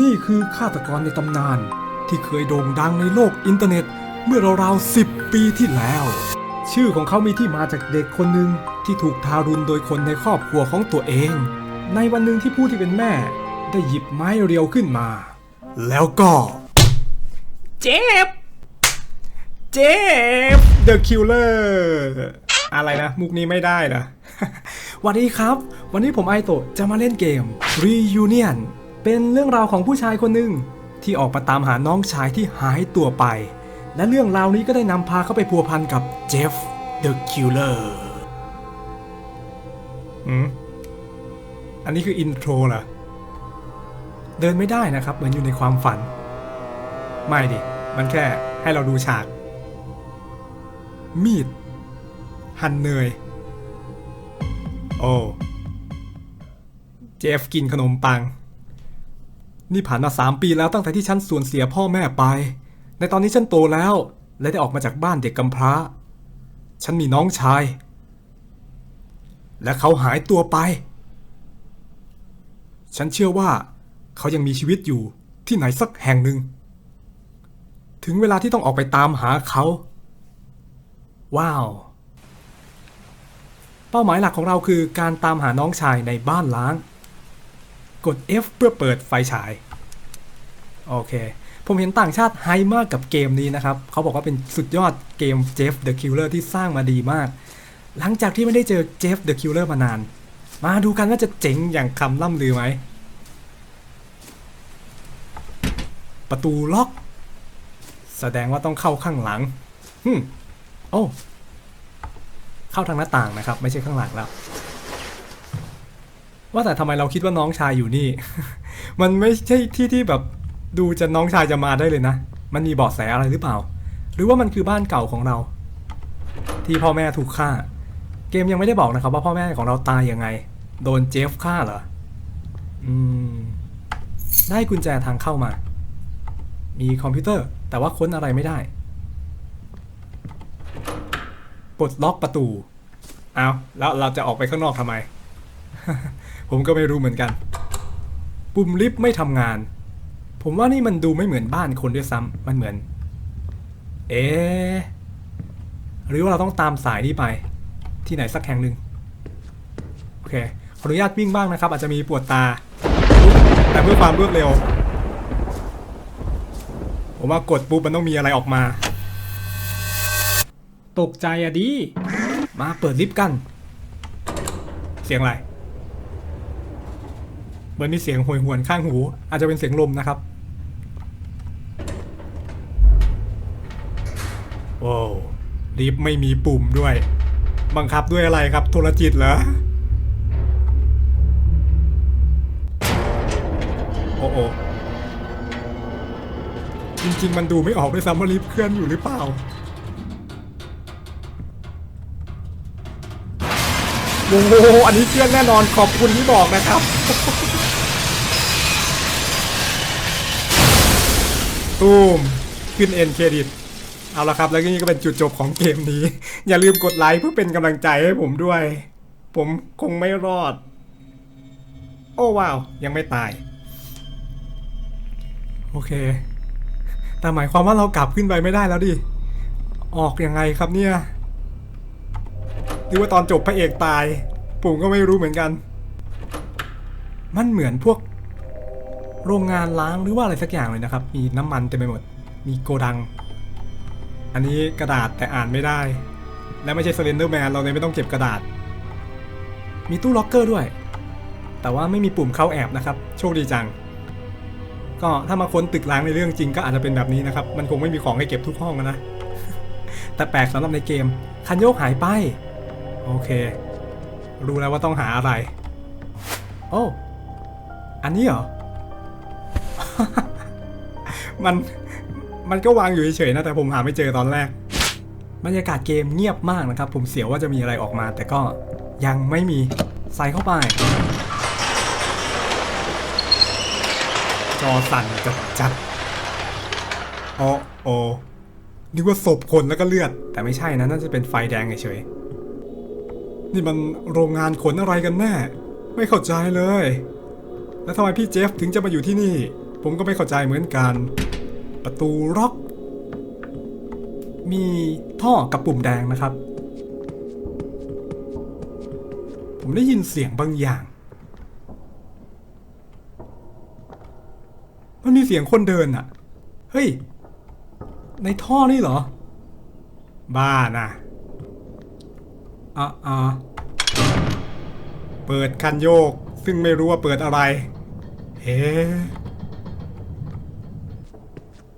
นี่คือฆาตกรในตำนานที่เคยโด่งดังในโลกอินเทอร์เน็ต เมื่อราวๆสิบปีที่แล้ว ชื่อของเขามีที่มาจากเด็กคนหนึ่งที่ถูกทารุณโดยคนในครอบครัวของตัวเอง ในวันหนึ่งที่ผู้ที่เป็นแม่ ได้หยิบไม้เรียวขึ้นมา แล้วก็ เจ็บ เจ็บ The Killer อะไรนะ มุกนี้ไม่ได้นะวันนี้ครับ วันนี้ผมไอโตะจะมาเล่นเกม Reunion เป็นเรื่องราวของผู้ชายคนหนึ่งที่ออกมาตามหาน้องชายที่หายตัวไป และเรื่องราวนี้ก็ได้นำพาเขาไปพัวพันกับเจฟ The Killer อืมอันนี้คืออินโทรเหรอ เดินไม่ได้นะครับ เหมือนอยู่ในความฝัน ไม่ดิ มันแค่ให้เราดูฉาก มีด หั่นเนย โอ้ เจฟกินขนมปัง นี่ผ่านมาสามปีแล้วตั้งแต่ที่ฉันสูญเสียพ่อแม่ไป ในตอนนี้ฉันโตแล้ว และได้ออกมาจากบ้านเด็กกำพร้า ฉันมีน้องชาย และเขาหายตัวไป ฉันเชื่อว่า เขายังมีชีวิตอยู่ที่ไหนสักแห่งหนึ่ง ถึงเวลาที่ต้องออกไปตามหาเขา ว้าว เป้าหมายหลักของเราคือการตามหาน้องชายในบ้านล้าง กด F เพื่อเปิดไฟฉาย โอเค ผมเห็นต่างชาติไฮมากกับเกมนี้นะครับ เขาบอกว่าเป็นสุดยอดเกม Jeff the Killer ที่สร้างมาดีมาก หลังจากที่ไม่ได้เจอ Jeff the Killer มานาน มาดูกันว่าจะเจ๋งอย่างคำล่ำลือไหม ประตูล็อก แสดงว่าต้องเข้าข้างหลังฮึมโอ้ เข้าทางหน้าต่างนะครับ ไม่ใช่ข้างหลังแล้ว ว่าแต่ทำไมเราคิดว่าน้องชายอยู่นี่ มันไม่ใช่ที่ที่แบบดูจะน้องชายจะมาได้เลยนะ มันมีเบาะแสอะไรหรือเปล่า หรือว่ามันคือบ้านเก่าของเรา ที่พ่อแม่ถูกฆ่า เกมยังไม่ได้บอกนะครับว่าพ่อแม่ของเราตายยังไง โดนเจฟฆ่าเหรอ อืม ได้กุญแจทางเข้ามา มีคอมพิวเตอร์ แต่ว่าค้นอะไรไม่ได้ ปลดล็อกประตู เอาแล้วเราจะออกไปข้างนอกทำไม ผมก็ไม่รู้เหมือนกัน ปุ่มลิฟต์ไม่ทำงาน ผมว่านี่มันดูไม่เหมือนบ้านคนด้วยซ้ำมันเหมือน เอ๊หรือว่าเราต้องตามสายนี้ไป ที่ไหนสักแห่งหนึ่งโอเคขออนุญาตวิ่งบ้างนะครับ อาจจะมีปวดตา แต่เพื่อความรวดเร็ว ผมว่ากดปุ๊บมันต้องมีอะไรออกมา ตกใจอะดิมาเปิดลิฟต์กัน เสียงอะไร เหมือนมีเสียงห่วยหวนข้างหู อาจจะเป็นเสียงลมนะครับ โอ้วลิฟต์ไม่มีปุ่มด้วย บังคับด้วยอะไรครับ โทรจิตเหรอ โอ้โอจริง ๆ มันดูไม่ออกด้วยซ้ำว่าลิฟต์เคลื่อนอยู่หรือเปล่า โอ้โหอันนี้เคลื่อนแน่นอนขอบคุณที่บอกนะครับ ตูมขึ้นเอ็นเครดิต เอาละครับ แล้วนี่ก็เป็นจุดจบของเกมนี้ อย่าลืมกดไลค์เพื่อเป็นกำลังใจให้ผมด้วย ผมคงไม่รอด โอ้ว้าว ยังไม่ตาย โอเค แต่หมายความว่าเรากลับขึ้นไปไม่ได้แล้วดิ ออกยังไงครับเนี่ย หรือว่าตอนจบพระเอกตาย ผมก็ไม่รู้เหมือนกัน มันเหมือนพวก โรงงานล้างหรือว่าอะไรสักอย่างเลยนะครับ มีน้ำมันเต็มไปหมด มีโกดัง อันนี้กระดาษแต่อ่านไม่ได้ และไม่ใช่สเลนเดอร์แมนเราเลยไม่ต้องเก็บกระดาษ มีตู้ล็อกเกอร์ด้วย แต่ว่าไม่มีปุ่มเข้าแอบนะครับ โชคดีจัง ก็ถ้ามาค้นตึกล้างในเรื่องจริงก็อาจจะเป็นแบบนี้นะครับ มันคงไม่มีของให้เก็บทุกห้องนะ แต่แปลกสำหรับในเกม คันโยกหายไป โอเค รู้แล้วว่าต้องหาอะไร โอ้ อันนี้เหรอ มัน มันก็วางอยู่เฉยๆนะ แต่ผมหาไม่เจอตอนแรก บรรยากาศเกมเงียบมากนะครับ ผมเสียวว่าจะมีอะไรออกมา แต่ก็ยังไม่มี ใส่เข้าไป จอสั่นจัดจัดๆอ๋อโอนึกว่าศพคนแล้วก็เลือด แต่ไม่ใช่นะ น่าจะเป็นไฟแดงเฉยๆ นี่มันโรงงานขนอะไรกันแน่ ไม่เข้าใจเลย แล้วทำไมพี่เจฟถึงจะมาอยู่ที่นี่ ผมก็ไม่เข้าใจเหมือนกัน ประตูล็อก มีท่อกับปุ่มแดงนะครับ ผมได้ยินเสียงบางอย่าง มันมีเสียงคนเดินอะเฮ้ย ในท่อนี่เหรอ บ้านะ อะอะเปิดคันโยก ซึ่งไม่รู้ว่าเปิดอะไร เฮ้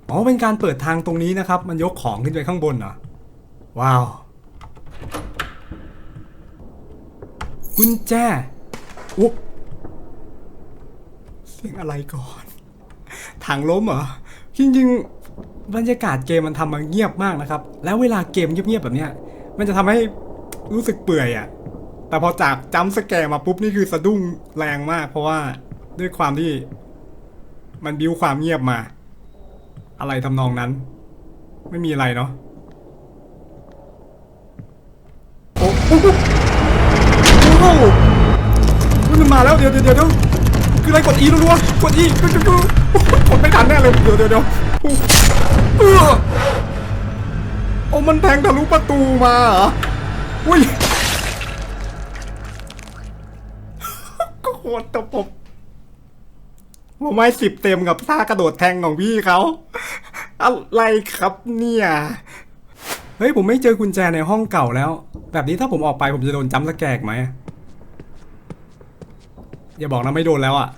อ๋อ เป็นการเปิดทางตรงนี้นะครับ มันยกของขึ้นไปข้างบนเหรอ ว้าว กุญแจอุ๊บเสียงอะไรก่อน ถังล้มเหรอ จริงๆ บรรยากาศเกมมันทำมาเงียบมากนะครับ แล้วเวลาเกมเงียบๆแบบเนี้ย มันจะทำให้ รู้สึกเปื่อยอะ่ะ แต่พอจากจัมสแกร์มาปุ๊บนี่คือสะดุ้งแรงมาก เพราะว่าด้วยความที่ มันบิ้วความเงียบมา อะไรทำนองนั้น ไม่มีอะไรเนาะโอ้โหมันมาแล้วเดี๋ยวเดี๋ยวเดี๋ยวคืออะไรกดอีรัวๆกดอีกดกดไม่ทันแน่เลยเดี๋ยวเดี๋ยวเดี๋ยวโอ้มันแทงทะลุประตูมาเหรอ อุ้ยก็โคตรตบผมไม่สิบเต็มกับท่ากระโดดแทงของพี่เขาอะไรครับเนี่ยเฮ้ยผมไม่เจอกุญแจในห้องเก่าแล้ว แบบนี้ถ้าผมออกไปผมจะโดนจัมป์สแกกไหมอย่าบอกนะไม่โดนแล้วอะ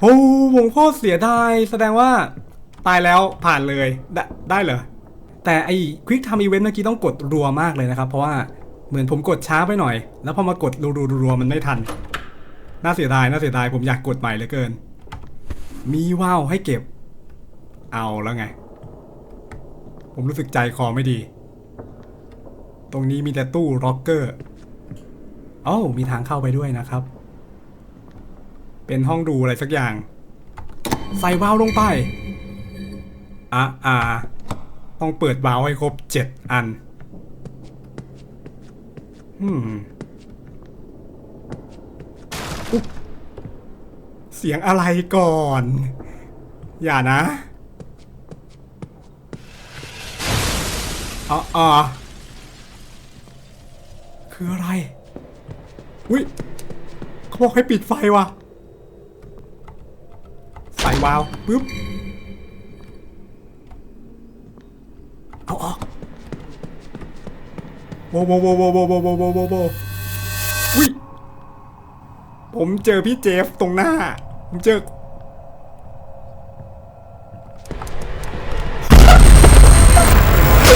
โอ้ผมโคตรเสียดายแสดงว่า ตายแล้วผ่านเลย ได้ได้เหรอแต่ไอ้ควิกทำอีเวนต์เมื่อกี้ต้องกดรัวมากเลยนะครับ เพราะว่า เหมือนผมกดช้าไปหน่อย แล้วพอมากดรัวๆๆมันไม่ทัน น่าเสียดาย น่าเสียดาย ผมอยากกดใหม่เหลือเกิน มีว่าวให้เก็บ เอาแล้วไง ผมรู้สึกใจคอไม่ดี ตรงนี้มีแต่ตู้ร็อกเกอร์เอ้ามีทางเข้าไปด้วยนะครับ เป็นห้องดูอะไรสักอย่าง ใส่วาล์วลงไปอะอ่าต้องเปิดวาล์วให้ครบเจ็ด อันอืมเสียงอะไรก่อน อย่านะอ๋ออ๋อคืออะไร อุ้ยเขาบอกให้ปิดไฟว่ะ ใส่วาล์วปึ๊บ เอาออก โวโวโวโวโวโวโวโวโวโวอุ้ยผมเจอพี่เจฟตรงหน้า ผมเจอ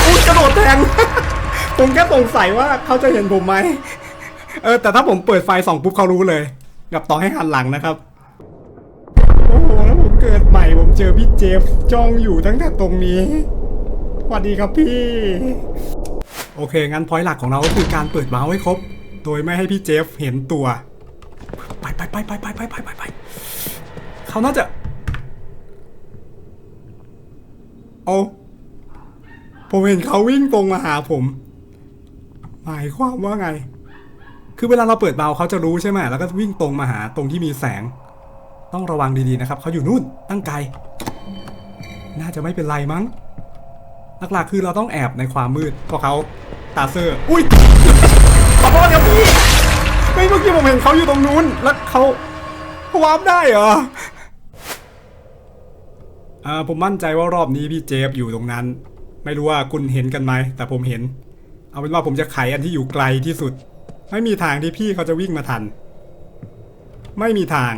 อุ๊ยกระโดดแทง ผมแค่สงสัยว่าเขาจะเห็นผมไหม เออ แต่ถ้าผมเปิดไฟส่องปุ๊บเขารู้เลย กับต่อให้หันหลังนะครับ โอ้โห แล้วผมเกิดใหม่ ผมเจอพี่เจฟจ้องอยู่ตั้งแต่ตรงนี้สวัสดีครับพี่ โอเค งั้นพอยหลักของเราก็คือการเปิดวาล์ให้ครบ โดยไม่ให้พี่เจฟเห็นตัว ไปไปไปไปไปไปไปไปไปเขาน่าจะโอ้ผมเห็นเขาวิ่งตรงมาหาผม หมายความว่าไง คือเวลาเราเปิดเบาเขาจะรู้ใช่ไหมแล้วก็วิ่งตรงมาหาตรงที่มีแสง ต้องระวังดีๆนะครับ เขาอยู่นู่นตั้งไกล น่าจะไม่เป็นไรมั้ง หลักๆคือเราต้องแอบในความมืดเพราะเขาตาเซอร์ อุ้ยขอโทษครับพี่ไม่เมื่อกี้ผมเห็นเขาอยู่ตรงนู้น แล้วเขาเขาวาร์ปได้เหรออ่าผมมั่นใจว่ารอบนี้พี่เจฟอยู่ตรงนั้น ไม่รู้ว่าคุณเห็นกันไหม แต่ผมเห็น เอาเป็นว่าผมจะไขอันที่อยู่ไกลที่สุด ไม่มีทางที่พี่เขาจะวิ่งมาทัน ไม่มีทาง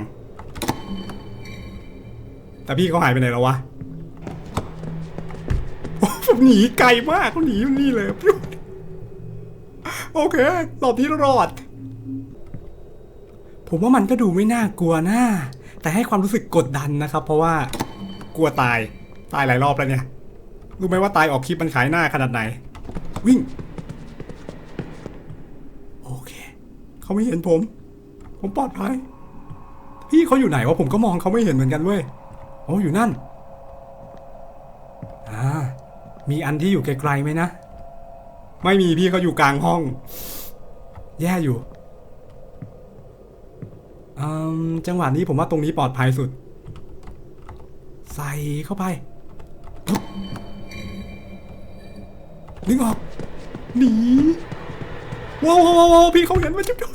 แต่พี่เขาหายไปไหนแล้ววะโอ้ ผมหนีไกลมากเขาหนีอยู่นี่เลยโอเครอบนี้รอด ผมว่ามันก็ดูไม่น่ากลัวนะแต่ให้ความรู้สึกกดดันนะครับ เพราะว่ากลัวตายตายหลายรอบแล้วเนี่ยรู้ไหมว่าตายออกคลิปมันขายหน้าขนาดไหน วิ่ง โอเคเขาไม่เห็นผม ผมปลอดภัยพี่เขาอยู่ไหนวะผมก็มองเขาไม่เห็นเหมือนกันเว้ยโอ้อยู่นั่น มีอันที่อยู่ไกลๆไหมนะ ไม่มีพี่เขาอยู่กลางห้อง แย่อยู่อืมจังหวะนี้ผมว่าตรงนี้ปลอดภัยสุด ใส่เข้าไปปึ๊บดึงออกหนีว้าวว้าวาวพี่เขาเห็นมันจุ๊บจุ๊บ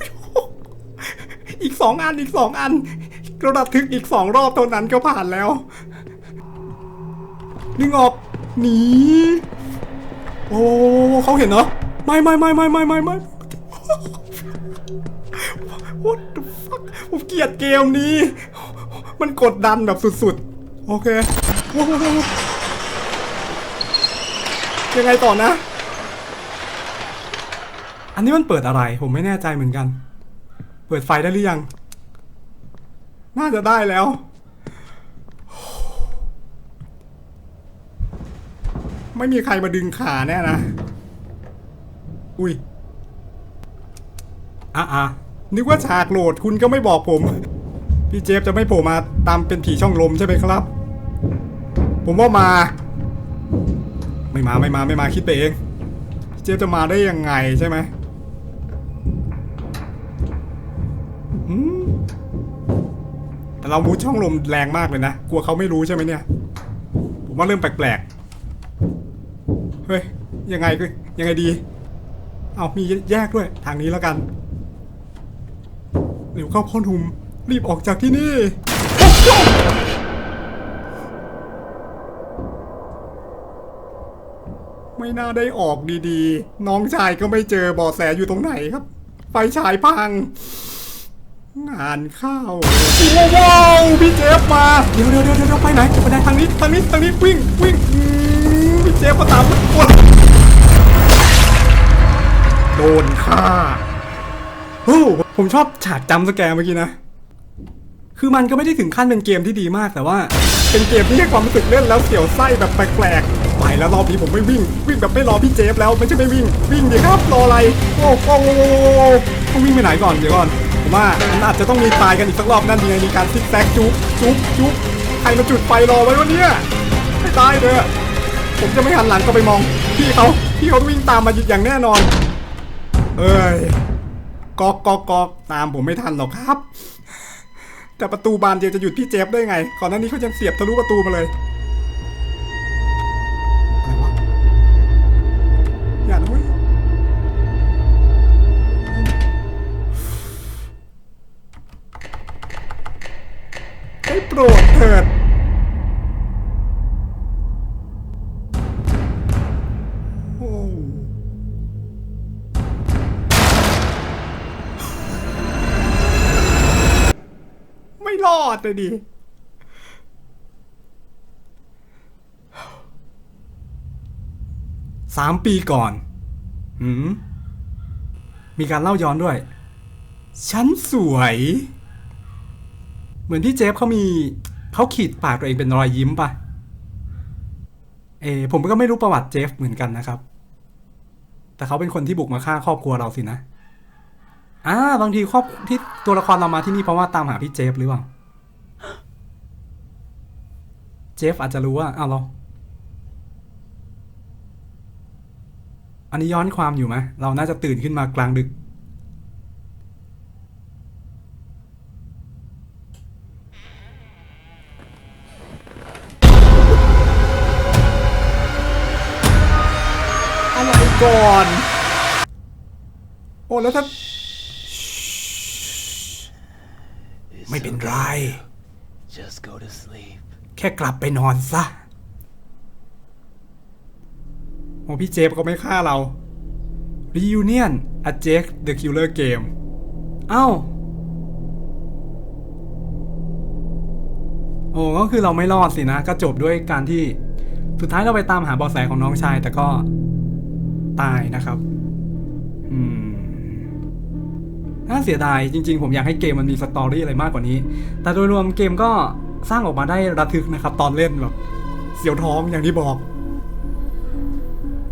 อีกสองอันอีกสองอัน กระดับทึกอีกสองรอบเท่านั้นก็ผ่านแล้วดึงออก หนีโอ้เขาเห็นเหรอ ไม่ไม่ไม่ไม่ไม่ไม่ไม่ What the fuck ผมเกลียดเกมนี้ มันกดดันแบบสุดๆ โอเคยังไงต่อนะ อันนี้มันเปิดอะไร ผมไม่แน่ใจเหมือนกัน เปิดไฟได้หรือยัง น่าจะได้แล้ว ไม่มีใครมาดึงขาแน่นะ อุ้ยอะอะนึกว่าฉากโหลดคุณก็ไม่บอกผม พี่เจฟจะไม่โผล่มาตามเป็นผีช่องลมใช่ไหมครับ ผมว่ามา ไม่มาไม่มาไม่มาคิดไปเองพี่เจฟจะมาได้ยังไงใช่ไหมอืมแต่เรามูดช่องลมแรงมากเลยนะ กลัวเขาไม่รู้ใช่ไหมเนี่ย ผมว่าเริ่มแปลกๆ ฮ้ยยังไงก็ยังไงดี เอามีแยกด้วยทางนี้แล้วกันเดี๋ยวเข้าพ่อหนุ่มรีบออกจากที่นี่ไม่น่าได้ออกดีๆ น้องชายก็ไม่เจอบอแสอยู่ตรงไหนครับ ไฟฉายพัง งานเข้าวว้าวพี่เจฟมา เดี๋ยวเดี๋ยวเดี๋ยวเดียวไปไหนไปไหนทางนี้ทางนี้ทางนี้วิ่งวิ่ง พี่เจฟก็ตามกดโดนฆ่าโอ้ผมชอบฉากจำสแกร์เมื่อกี้นะ คือมันก็ไม่ได้ถึงขั้นเป็นเกมที่ดีมากแต่ว่า เป็นเกมที่ให้ความรู้สึกเล่นแล้วเสียวไส้แบบแปลกๆไปแล้วรอบนี้ผมไม่วิ่ง วิ่งแบบไม่รอพี่เจฟแล้วไม่ใช่ไม่วิ่ง วิ่งดิครับรออะไร โอ้โหต้องวิ่งไปไหนก่อนเดี๋ยวก่อนผมว่ามันอาจจะต้องมีตายกันอีกสักรอบนั่นยังไงมีการซิกแซกจุ๊บจุ๊บจุ๊บใครมาจุดไฟรอไว้วะเนี่ยไม่ตายเลย ผมจะไม่หันหลังก็ไปมอง พี่เขาพี่เขาวิ่งตามมาอย่างแน่นอน เอ้ยกอกกอกกอกตามผมไม่ทันหรอกครับ แต่ประตูบานเดียวจะหยุดพี่เจฟได้ไง ก่อนหน้านี้เขายังเสียบทะลุประตูมาเลยอะไรวะอย่านะเว้ยได้โปรดเถิด เลยดิสามปีก่อนหืมมีการเล่าย้อนด้วย ฉันสวย เหมือนพี่เจฟเขามีเขาขีดปากตัวเองเป็นรอยยิ้มปะเออผมก็ไม่รู้ประวัติเจฟเหมือนกันนะครับ แต่เขาเป็นคนที่บุกมาฆ่าครอบครัวเราสินะอ่าบางทีครอบที่ตัวละครเรามาที่นี่เพราะว่าตามหาพี่เจฟหรือเปล่า เจฟอาจจะรู้ว่าอ้าวเราอันนี้ย้อนความอยู่ไหมเราน่าจะตื่นขึ้นมากลางดึก อะไรก่อน โอ้ แล้วถ้า ไม่เป็นไร Just go to sleep. แค่กลับไปนอนซะโอ้พี่เจฟก็ไม่ฆ่าเรา Reunion a Jake the Killer Game เอ้า โอ้ก็คือเราไม่รอดสินะ ก็จบด้วยการที่สุดท้ายเราไปตามหาเบาะแสของน้องชาย แต่ก็ตายนะครับ อืม น่าเสียดายจริง ๆ ผมอยากให้เกมมันมีสตอรี่อะไรมากกว่านี้ แต่โดยรวมเกมก็ สร้างออกมาได้ระทึกนะครับ ตอนเล่นแบบ เสียวท้องอย่างที่บอก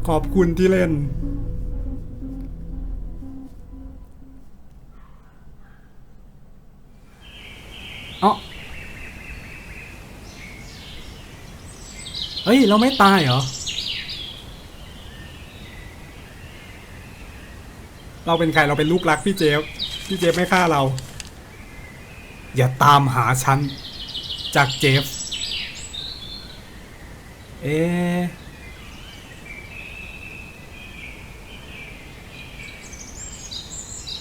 ขอบคุณที่เล่น เอ้าเฮ้ย เราไม่ตายเหรอ เราเป็นใครเราเป็นลูกรักพี่เจฟ พี่เจฟไม่ฆ่าเรา อย่าตามหาฉัน จากเจฟ เอ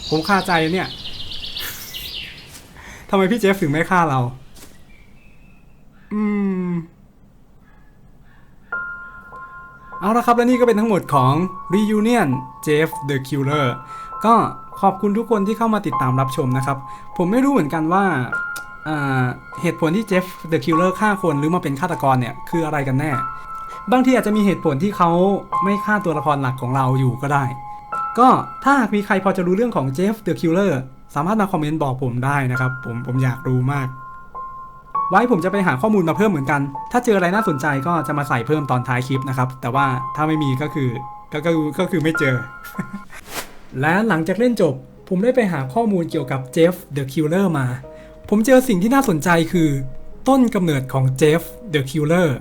ผมคาใจเนี่ยทำไมพี่เจฟถึงไม่ฆ่าเรา อืม เอาละครับ และนี่ก็เป็นทั้งหมดของ Reunion Jeff the Killer ก็ขอบคุณทุกคนที่เข้ามาติดตามรับชมนะครับ ผมไม่รู้เหมือนกันว่า เหตุผลที่ Jeff the Killer ฆ่าคนหรือมาเป็นฆาตกรเนี่ยคืออะไรกันแน่ บางทีอาจจะมีเหตุผลที่เขาไม่ฆ่าตัวละครหลักของเราอยู่ก็ได้ ก็ถ้าหากมีใครพอจะรู้เรื่องของ Jeff the Killer สามารถมาคอมเมนต์บอกผมได้นะครับ ผมผมอยากรู้มาก ไว้ผมจะไปหาข้อมูลมาเพิ่มเหมือนกัน ถ้าเจออะไรน่าสนใจก็จะมาใส่เพิ่มตอนท้ายคลิปนะครับ แต่ว่าถ้าไม่มีก็คือก็ก็ก็คือไม่เจอ และหลังจากเล่นจบ ผมได้ไปหาข้อมูลเกี่ยวกับเจฟเดอะคิลเลอร์มา ผมเจอสิ่งที่น่าสนใจคือ ต้นกำเนิดของเจฟเดอะคิลเลอร์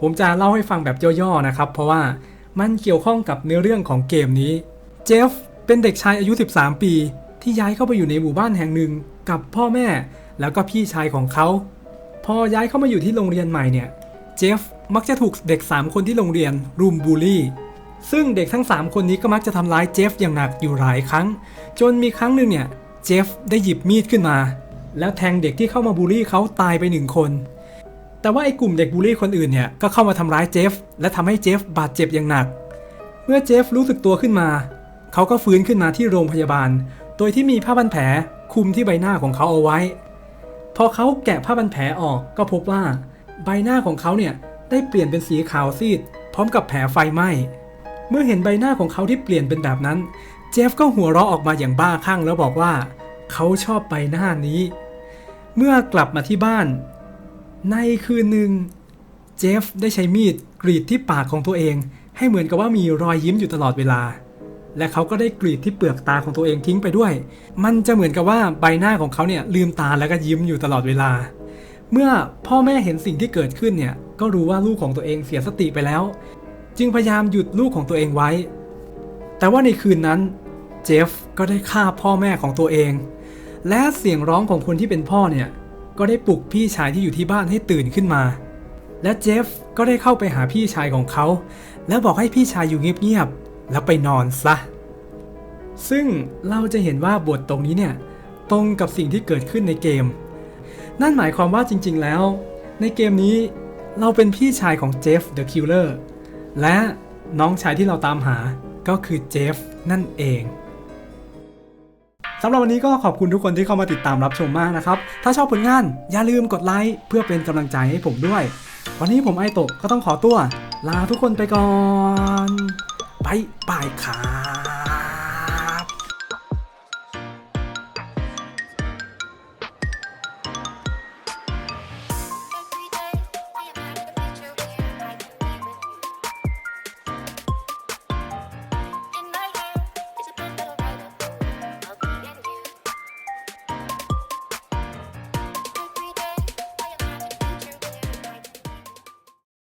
ผมจะเล่าให้ฟังแบบย่อๆนะครับ เพราะว่ามันเกี่ยวข้องกับเนื้อเรื่องของเกมนี้ เจฟเป็นเด็กชายอายุ 13 ปี ที่ย้ายเข้าไปอยู่ในหมู่บ้านแห่งหนึ่งกับพ่อแม่แล้วก็พี่ชายของเขา พอย้ายเข้ามาอยู่ที่โรงเรียนใหม่เนี่ยเจฟมักจะถูกเด็ก 3 คนที่โรงเรียนรุมบูลลี่ ซึ่งเด็กทั้ง 3 คนนี้ก็มักจะทำร้ายเจฟอย่างหนักอยู่หลายครั้ง จนมีครั้งหนึ่งเนี่ยเจฟได้หยิบมีดขึ้นมา แล้วแทงเด็กที่เข้ามาบูลลี่เขาตายไปหนึ่งคน แต่ว่าไอ้กลุ่มเด็กบูลลี่คนอื่นเนี่ยก็เข้ามาทำร้ายเจฟ และทำให้เจฟบาดเจ็บอย่างหนัก เมื่อเจฟรู้สึกตัวขึ้นมา เขาก็ฟื้นขึ้นมาที่โรงพยาบาล โดยที่มีผ้าพันแผลคลุมที่ใบหน้าของเขาเอาไว้ พอเขาแกะผ้าพันแผลออกก็พบว่า ใบหน้าของเขาเนี่ยได้เปลี่ยนเป็นสีขาวซีด พร้อมกับแผลไฟไหม้เมื่อเห็นใบหน้าของเขาที่เปลี่ยนเป็นแบบนั้น เจฟก็หัวเราะออกมาอย่างบ้าคลั่งแล้วบอกว่า เขาชอบใบหน้านี้ เมื่อกลับมาที่บ้าน ในคืนหนึ่งเจฟได้ใช้มีดกรีดที่ปากของตัวเอง ให้เหมือนกับว่ามีรอยยิ้มอยู่ตลอดเวลา และเขาก็ได้กรีดที่เปลือกตาของตัวเองทิ้งไปด้วย มันจะเหมือนกับว่าใบหน้าของเขาเนี่ยลืมตาแล้วก็ยิ้มอยู่ตลอดเวลา เมื่อพ่อแม่เห็นสิ่งที่เกิดขึ้นเนี่ยก็รู้ว่าลูกของตัวเองเสียสติไปแล้ว จึงพยายามหยุดลูกของตัวเองไว้ แต่ว่าในคืนนั้นเจฟก็ได้ฆ่าพ่อแม่ของตัวเอง และเสียงร้องของคนที่เป็นพ่อเนี่ย ก็ได้ปลุกพี่ชายที่อยู่ที่บ้านให้ตื่นขึ้นมา และเจฟก็ได้เข้าไปหาพี่ชายของเขา แล้วบอกให้พี่ชายอยู่เงียบๆแล้วไปนอนซะ ซึ่งเราจะเห็นว่าบทตรงนี้เนี่ย ตรงกับสิ่งที่เกิดขึ้นในเกม นั่นหมายความว่าจริง ๆ แล้ว ในเกมนี้เราเป็นพี่ชายของเจฟเดอะคิลเลอร์และน้องชายที่เราตามหาก็คือเจฟนั่นเองำหรับวันนี้ก็ขอบคุณทุกคนที่เข้ามาติดตามรับชมมากนะครับ ถ้าชอบผลงานอย่าลืมกดไลค์เพื่อเป็นกำลังใจให้ผมด้วย วันนี้ผมไอโตะก็ต้องขอตัว ลาทุกคนไปก่อน ไปบายครับ